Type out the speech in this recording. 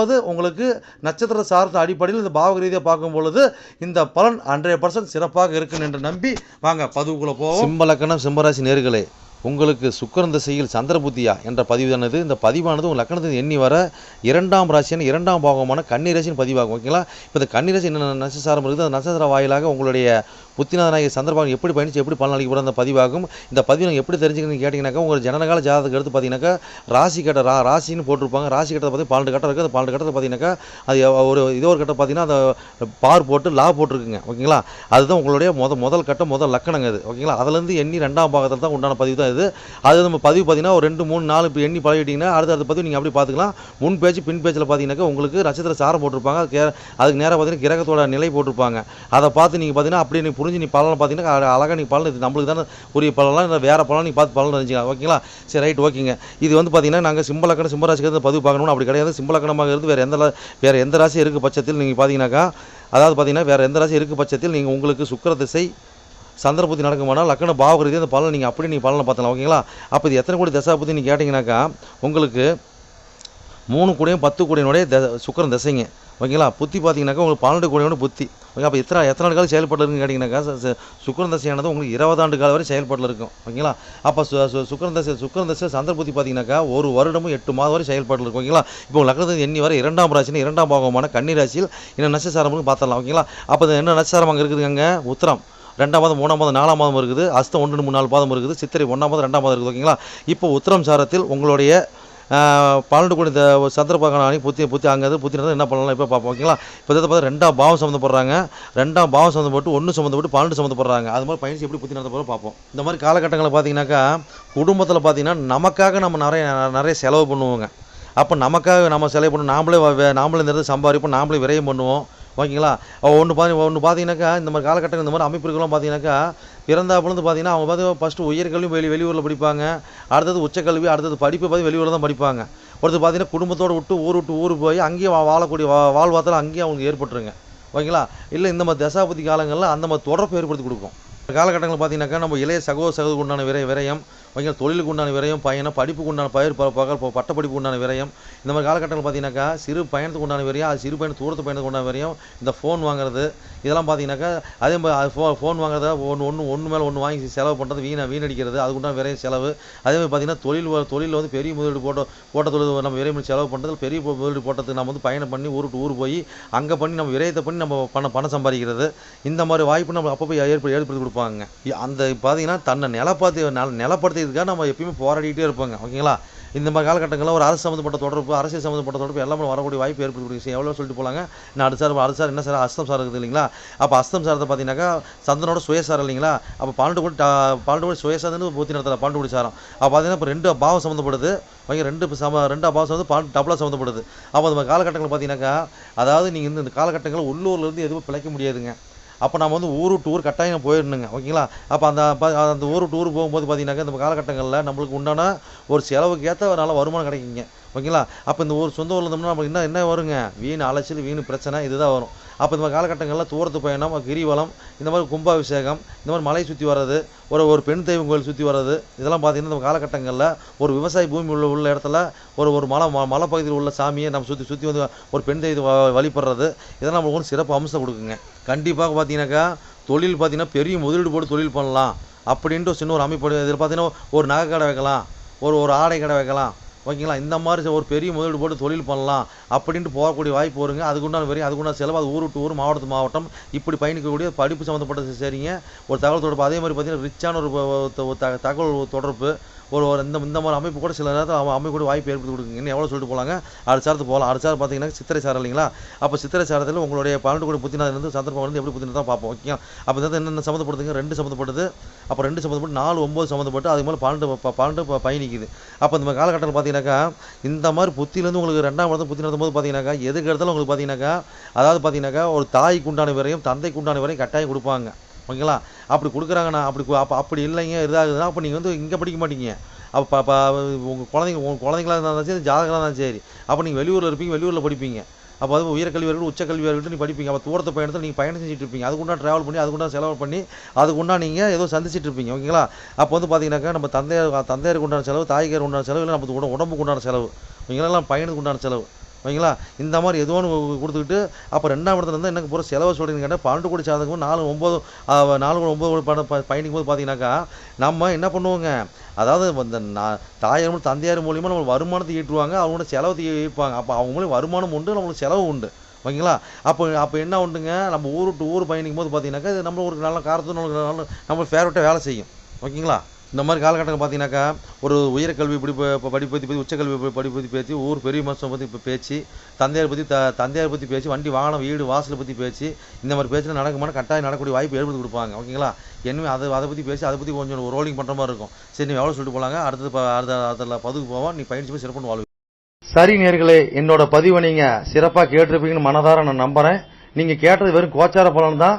ரெண்டாவது உங்களுக்கு நட்சத்திர சார்ந்த அடிப்படையில் இந்த பாவக ரீதியாக பார்க்கும் பொழுது இந்த பலன் ஹண்ட்ரட் பர்சன்ட் சிறப்பாக இருக்கும் என்று நம்பி வாங்க பதிவுக்குள்ளே போவோம். சிம்பலக்கணம் சிம்மராசி நேர்களே உங்களுக்கு சுக்கரன் திசையில் சந்திர புத்தியா என்ற பதிவானது இந்த பதிவானது உங்கள் லக்கணத்தில் எண்ணி வர இரண்டாம் ராசியான இரண்டாம் பாகமான கன்னிராசின் பதிவாகும் ஓகேங்களா? இப்போ இந்த கன்னிராசி என்ன நட்சத்திரம் இருக்குது அந்த நட்சத்திர வாயிலாக உங்களுடைய புத்திநாதநாயக சந்திரபாகம் எப்படி பயணிச்சு எப்படி பலன் போகிற அந்த பதிவாகும். இந்த பதிவு நீங்கள் எப்படி தெரிஞ்சுக்கணும்னு கேட்டிங்கனாக்கா உங்கள் ஜனகால ஜாதகத்துக்கு எடுத்து பார்த்தீங்கன்னாக்கா ராசி கட்ட ரா ராசின்னு போட்டிருப்பாங்க. ராசி கட்டத்தை பார்த்து பன்னெண்டு கட்டம் இருக்குது. அந்த பன்னெண்டு கட்டத்தை பார்த்தீங்கன்னாக்கா அது ஒரு இதோ ஒரு கட்டம் பார்த்தீங்கன்னா அந்த பார் போட்டு லா போட்டிருக்குங்க ஓகேங்களா? அதுதான் உங்களுடைய முத முதல் கட்டம் முதல் லக்கணங்க அது ஓகேங்களா? அதுலேருந்து எண்ணி ரெண்டாம் பாகத்தில் தான் உண்டான பதிவு தான் இது அது நம்ம பதிவு பார்த்தீங்கன்னா ஒரு ரெண்டு மூணு நாலு இப்போ எண்ணி பழகிட்டீங்கன்னா அடுத்த அடுத்த பதிவு நீங்கள் அப்படி பார்த்துக்கலாம் முன் பேஜ் பின் பேஜில் பார்த்தீங்கன்னாக்கா உங்களுக்கு நட்சத்திர சாரம் போட்டிருப்பாங்க. அதுக்கு அதுக்கு நேராக பார்த்தீங்கன்னா கிரகத்தோட நிலை போட்டிருப்பாங்க. அதை பார்த்து நீங்கள் பார்த்தீங்கன்னா அப்படி நீ புரிஞ்சு நீ பலன் பார்த்தீங்கன்னா அழகாக நீ பலன் இது நம்மளுக்கு தானே உரிய பலன்லாம் இல்லை வேறு பலன் நீ பார்த்து பலன் நினச்சிக்கலாம் ஓகேங்களா? சரி ரைட் ஓகேங்க. இது வந்து பார்த்தீங்கன்னா நாங்கள் சிம்பலக்கணம் சிம்மராசிக்கு பதிவு பார்க்கணும்னு அப்படி கிடையாது. சிம்பலக்கணமாக இருந்து வேறு எந்த வேறு எந்த ராசி இருக்குது பட்சத்தில் நீங்கள் பார்த்தீங்கன்னாக்கா அதாவது பார்த்தீங்கன்னா வேறு எந்த ராசி இருக்குது பட்சத்தில் நீங்கள் உங்களுக்கு சுக்கர திசை சந்திரபுத்தி நடக்குமானா? லக்கண பாவகிருதி அந்த பலன் நீங்கள் அப்படி நீங்கள் பலனை பார்த்தலாம் ஓகேங்களா? அப்போ இது எத்தனை கோடி தசா புத்தி நீங்கள் கேட்டிங்கனாக்கா உங்களுக்கு மூணு கூடையும் பத்து கூடையினுடைய த சுக்கரன் தசைங்க. ஓகேங்களா? புத்தி பார்த்தீங்கன்னாக்கா உங்களுக்கு பன்னெண்டு கோடியோட புத்தி. ஓகே அப்போ எத்தனை எத்தனை ஆண்டு காலம் செயல்பட்டுருக்குன்னு கேட்டிங்கனாக்கா ச- தசையானது உங்களுக்கு இருபது ஆண்டு காலம் வரை செயல்பாட்டில் இருக்கும். ஓகேங்களா? அப்போ சு சு- தசை சுக்கரன் தசை சந்திர புத்தி பார்த்தீங்கன்னாக்கா ஒரு வருடமும் எட்டு மாதம் வரை செயல்பாட்டில் இருக்கும். ஓகேங்களா? இப்போ உங்கள் லக்னத்தில் எண்ணி வரை இரண்டாம் ராசினா இரண்டாம் பாகமான கன்னி ராசியில் என்ன நட்சசாரம்னு பார்த்துடலாம். ஓகேங்களா? அப்போ என்ன நட்சசாரம் அங்கே இருக்குதுங்க உத்தரம். ரெண்டாம் மாதம் மூணாம் மாதம் நாலாம் மாதம் இருக்குது. அஸ்தம் ஒன்று மூணு நாலு மாதம் இருக்குது. சித்திரை ஒன்றாம் மாதம் ரெண்டாம் மாதம் இருக்குது. ஓகேங்களா? இப்போ உத்திரம் சாரத்தில் உங்களுடைய பன்னெண்டு கோடி இந்த சந்திரபாகன அணி புத்தி புத்தி அங்கே புத்தி என்ன பண்ணலாம்? இப்போ பார்ப்போம் ஓகேங்களா? இப்போ இதை பார்த்து ரெண்டாம் பாவம் சம்மந்தப்படுறாங்க. ரெண்டாம் பாவம் சம்மந்தப்பட்டு ஒன்று சம்மந்தப்பட்டு பன்னெண்டு சம்மந்தப்படுறாங்க. அது மாதிரி பயணிச்சு எப்படி புத்தி நடத்த போகிறோம் பார்ப்போம் இந்த மாதிரி காலகட்டங்களில் பார்த்தீங்கன்னாக்கா குடும்பத்தில் பார்த்தீங்கன்னா நமக்காக நம்ம நிறைய நிறைய செலவு பண்ணுவோங்க. அப்போ நமக்காக நம்ம செலவு பண்ணுவோம் நாமளே நாமளே இந்த சம்பாதிப்போம் நாமளே விரயம் பண்ணுவோம். ஓகேங்களா ஒன்று பாதி ஒன்று பார்த்தீங்கன்னாக்கா இந்த மாதிரி காலகட்டங்கள் இந்த மாதிரி அமைப்புகள்லாம் பார்த்தீங்கன்னாக்கா பிறந்தாப்புலேருந்து பார்த்தீங்கன்னா அவங்க பார்த்து ஃபஸ்ட்டு உயர்கல்வி வெளி வெளியூரில் படிப்பாங்க. அடுத்தது உச்சக்கல்வி அடுத்தது படிப்பு பார்த்து வெளியூரில் தான் படிப்பாங்க. ஒருத்தர் பார்த்தீங்கன்னா குடும்பத்தோடு விட்டு ஊர் விட்டு ஊர் போய் அங்கேயே வா- வாழக்கூடிய வா வாழ்வாதாரம் அங்கேயே அவங்களுக்கு ஏற்பட்டுருங்க. ஓகேங்களா இல்லை இந்த மாதிரி தசாபதி காலங்களில் அந்த மாதிரி தொடர்பு ஏற்படுத்தி கொடுக்கும். காலகட்டங்கள் பார்த்தீங்கன்னாக்கா நம்ம இளைய சகோதர சகோதரிக்கு உண்டான விரை விரயம் ஓகேங்களா தொழிலுக்கு உண்டான விரயம் பயணம் படிப்புக்கு உண்டான பயிர் பகல் ப- உண்டான விரயம். இந்த மாதிரி காலகட்டங்கள் பார்த்தீங்கன்னாக்கா சிறு பயணத்துக்கு உண்டான விரயம் அது சிறு பயணம் தூரத்து பயணத்துக்கு உண்டான விரயம். இந்த ஃபோன் வாங்குறது இதெல்லாம் பார்த்தீங்கன்னாக்கா அதே மாதிரி அது ஃபோ ஃபோன் வாங்குறத ஒன்று ஒன்று ஒன்று மேலே ஒன்று வாங்கி செலவு பண்ணுறது வீண வீணடிக்கிறது அதுக்கு உண்டான செலவு. அதே மாதிரி பார்த்தீங்கன்னா தொழில் தொழில் வந்து பெரிய முதலீடு போட்ட போட்ட தொழில் நம்ம விரையும் செலவு பண்ணுறது பெரிய முதலீடு போட்டதுக்கு நம்ம வந்து பயணம் பண்ணி ஊருக்கு ஊர் போய் அங்கே பண்ணி நம்ம விரயத்தை பண்ணி நம்ம பணம் பணம் சம்பாதிக்கிறது. இந்த மாதிரி வாய்ப்பு நம்ம அப்பப்போ ஏற்படுத்தி ஏற்படுத்தி கொடுப்பாங்க. அந்த பார்த்தீங்கன்னா தன்னை நிலப்பாத்தி நிலப்படுத்தி இதுக்காக நம்ம எப்பயுமே போராடிக்கிட்டே இருப்பாங்க ஓகேங்களா? இந்த மாதிரி காலகட்டங்களில் ஒரு அரசு சம்மந்தப்பட்ட தொடர்பு அரசியல் சம்மந்தப்பட்ட தொடர்பு எல்லாமே வரக்கூடிய வாய்ப்பு ஏற்படுத்தி விஷயம். எவ்வளோ சொல்லிட்டு போலாங்க? நான் அடுத்த சார் அடுத்த சார் என்ன சார்? அஸ்தம் சார் இருக்குது இல்லைங்களா? அப்போ அஸ்தம் சாரத்தை பார்த்தீங்கன்னாக்கா சந்தனோட சுயசாரம் இல்லைங்களா? அப்போ பன்னெண்டு கோடி டா- பன்னெண்டு கோடி சுயசாரம்னு பூத்தி நடத்தல பன்னெண்டு கோடி சாரம். அப்போ பார்த்தீங்கன்னா இப்போ ரெண்டு பாவம் சம்மந்தப்படுது ஓகே ரெண்டு சம ரெண்டு அபாவம் வந்து பாண்டு டபுளாக சம்மந்தப்படுது அப்போ அந்த காலகட்டங்களில் காலகட்டங்கள் பார்த்தீங்கன்னாக்கா அதாவது நீங்கள் இந்த இந்த காலகட்டங்களில் உள்ளூர்லேருந்து எதுவும் பிழைக்க முடியாதுங்க. அப்போ நம்ம வந்து ஊர் டூர் கட்டாயம் போயிடணுங்க ஓகேங்களா? அப்போ அந்த அந்த ஊர் டூர் போகும்போது பார்த்தீங்கன்னாக்கா இந்த காலகட்டங்களில் நம்மளுக்கு உண்டான ஒரு செலவுக்கு ஏற்ற நல்ல வருமானம் கிடைக்குங்க. ஓகேங்களா? அப்போ இந்த ஊர் சொந்த ஊரில் இருந்தோம்னா நமக்கு என்ன என்ன வருங்க? வீண் அலைச்சல் வீண் பிரச்சனை இதுதான் வரும். அப்போ இந்த மாதிரி காலகட்டங்களில் தூரத்து பயணம் கிரிவலம் இந்த மாதிரி கும்பாபிஷேகம் இந்த மாதிரி மலையை சுற்றி வர்றது ஒரு ஒரு பெண் தெய்வம் கோயில் சுற்றி வர்றது இதெல்லாம் பார்த்தீங்கன்னா நம்ம காலகட்டங்களில் ஒரு விவசாய பூமி உள்ள உள்ள இடத்துல ஒரு ஒரு மலை ம- மலைப்பகுதியில் உள்ள சாமியை நம்ம சுற்றி சுற்றி வந்து ஒரு பெண் தெய்வம் வழிபடுறது இதெல்லாம் நம்மளுக்கு ஒரு சிறப்பு அம்சம் கொடுக்குங்க. கண்டிப்பாக பார்த்தீங்கன்னாக்கா தொழில் பார்த்தீங்கன்னா பெரிய முதலீடு போட்டு தொழில் பண்ணலாம். அப்படின்ட்டு ஒரு சின்ன ஒரு அமைப்பு இதில் பார்த்தீங்கன்னா ஒரு நகை கடை வைக்கலாம் ஒரு ஒரு ஆடை கடை வைக்கலாம் ஓகேங்களா? இந்த மாதிரி ஒரு பெரிய முதலீடு போட்டு தொழில் பண்ணலாம் அப்படின்ட்டு போகக்கூடிய வாய்ப்பு வருங்க. அதுக்குண்டான வரையும் அதுக்குண்டான செலவு அது ஊர் விட்டு ஊர் மாவட்டத்து மாவட்டம். இப்படி பயணிக்கக்கூடிய படிப்பு சம்மந்தப்பட்ட சரிங்க. ஒரு தகவல் தொடர்பு அதே மாதிரி பார்த்தீங்கன்னா ரிச்சான ஒரு ஒரு தகவல் தொடர்பு. ஒரு ஒரு இந்த இந்த மாதிரி அமைப்பு கூட சில நேரத்தில் அவன் அமைப்பு கூட வாய்ப்பு ஏற்படுத்தி கொடுக்குங்கன்னு எவ்வளோ சொல்லிட்டு போகலாங்க அடுத்த சாரத்து போகலாம் அடுத்த சார் பார்த்தீங்கன்னா சித்திரை சாரம் இல்லைங்களா? அப்போ சித்திரை சாரத்தில் உங்களுடைய பன்னெண்டு கோடி புத்தினாதிலிருந்து சந்தர்ப்பம் வந்து எப்படி புத்தினா தான் பார்ப்போம் ஓகே அப்போ தான் என்னென்ன சம்மந்தப்படுதுங்க? ரெண்டு சம்மந்தப்பட்டது. அப்போ ரெண்டு சம்மந்தப்பட்டு நாலு ஒம்பது சம்மந்தப்பட்டு அது மேலே பன்னெண்டு பன்னெண்டு பயணிக்குது அப்போ இந்த காலகட்டத்தில் பார்த்தீங்கன்னாக்கா இந்த மாதிரி புத்தியிலேருந்து உங்களுக்கு ரெண்டாம் இடத்துல புத்தி நடத்தும் போது பார்த்தீங்கன்னாக்கா எதுக்கு எடுத்தாலும் உங்களுக்கு பார்த்தீங்கன்னாக்கா அதாவது பார்த்தீங்கன்னாக்கா ஒரு தாய்க்கு உண்டான வரையும் தந்தைக்கு உண்டான வரையும் கட்டாயம் கொடுப்பாங்க. ஓகேங்களா? அப்படி கொடுக்குறாங்கண்ணா. அப்படி அப்போ அப்படி இல்லைங்க இதாகுதுன்னா அப்போ நீங்கள் வந்து இங்கே படிக்க மாட்டீங்க. அப்போ அப்போ உங்கள் குழந்தைங்க உங்கள் குழந்தைங்களா இருந்தாலும் சரி ஜாதகங்களாக இருந்தாலும் சரி. அப்போ நீங்கள் வெளியூரில் இருப்பீங்க வெளியூரில் படிப்பீங்க. அப்போ அது உயர்கல்வி இருக்கட்டும் உச்சக்கல்வி இருக்கட்டும் நீ படிப்பீங்க. அப்போ தூரத்தை பயணத்தில் நீங்கள் பயணம் செஞ்சுட்டு இருப்பீங்க அதுக்குண்டா ட்ராவல் பண்ணி அதுக்குண்டா செலவு பண்ணி அதுக்குண்டா நீங்கள் ஏதோ சந்திச்சிட்டு இருப்பீங்க ஓகேங்களா? அப்போ வந்து பார்த்தீங்கன்னாக்கா நம்ம தந்தையார் தந்தையாருக்கு உண்டான செலவு தாய்க்கார் உண்டான செலவு இல்லை நம்ம உடம்புக்கு உண்டான செலவு. இவங்களெல்லாம் பயணத்துக்கு உண்டான செலவு. ஓகேங்களா? இந்த மாதிரி எதுவும் கொடுத்துக்கிட்டு அப்போ ரெண்டாம் இடத்துல இருந்தால் எனக்கு பூரா செலவு சொல்கிறீங்கன்னு கேட்டால் பன்னெண்டு கோடி சாதகம் நாலு ஒம்பது நாலு கோடி ஒம்பது கோடி பணம் ப- பயணிக்கும் போது பார்த்தீங்கன்னாக்கா நம்ம என்ன பண்ணுவோங்க? அதாவது இந்த நான் தாயார் தந்தையார் மூலியமாக நம்மளுக்கு வருமானத்தை ஈட்டுவாங்க அவங்களோட செலவு ஈர்ப்பாங்க அப்போ அவங்க மூலியம் வருமானம் உண்டு நம்மளுக்கு செலவு உண்டு. ஓகேங்களா? அப்போ அப்போ என்ன உண்டுங்க? நம்ம ஊர் விட்டு ஊர் பயணிக்கும் போது பார்த்தீங்கன்னாக்கா இது நம்மளுக்கு ஒரு நல்ல காரத்து நம்மளுக்கு நல்ல நம்ம ஃபேவரட்டாக வேலை செய்யும். ஓகேங்களா? இந்த மாதிரி காலகட்டத்தில் பார்த்தீங்கன்னாக்கா ஒரு உயர்கல்வி படிப்பு இப்போ படிப்பு பற்றி பற்றி உச்சக்கல்வி ப- படிப்பு பற்றி பேச்சு ஊர் பெரிய மனுஷன் பற்றி இப்போ பேச்சு தந்தையார் பற்றி த தந்தையார் பற்றி பேச்சு வண்டி வாகனம் வீடு வாசலை பற்றி பேச்சு இந்த மாதிரி பேச்சில் நடக்குமான கட்டாயம் நடக்கக்கூடிய வாய்ப்பு ஏற்படுத்தி கொடுப்பாங்க. ஓகேங்களா? எனவே அதை அதை பற்றி பேசி அதை பற்றி கொஞ்சம் ஒரு ரோலிங் பண்ணுற மாதிரி இருக்கும். சரி நீ எவ்வளோ சொல்லிட்டு போகலாங்க அடுத்தது அடுத்த அதில் பதுக்கு போவோம். நீ பயணிச்சு போய் சிறப்பு வாழ்வு. சரி நேர்களே என்னோட பதிவை நீங்கள் சிறப்பாக கேட்டிருப்பீங்கன்னு மனதார நான் நம்புகிறேன் நீங்கள் கேட்டது வெறும் கோச்சார பலன் தான்.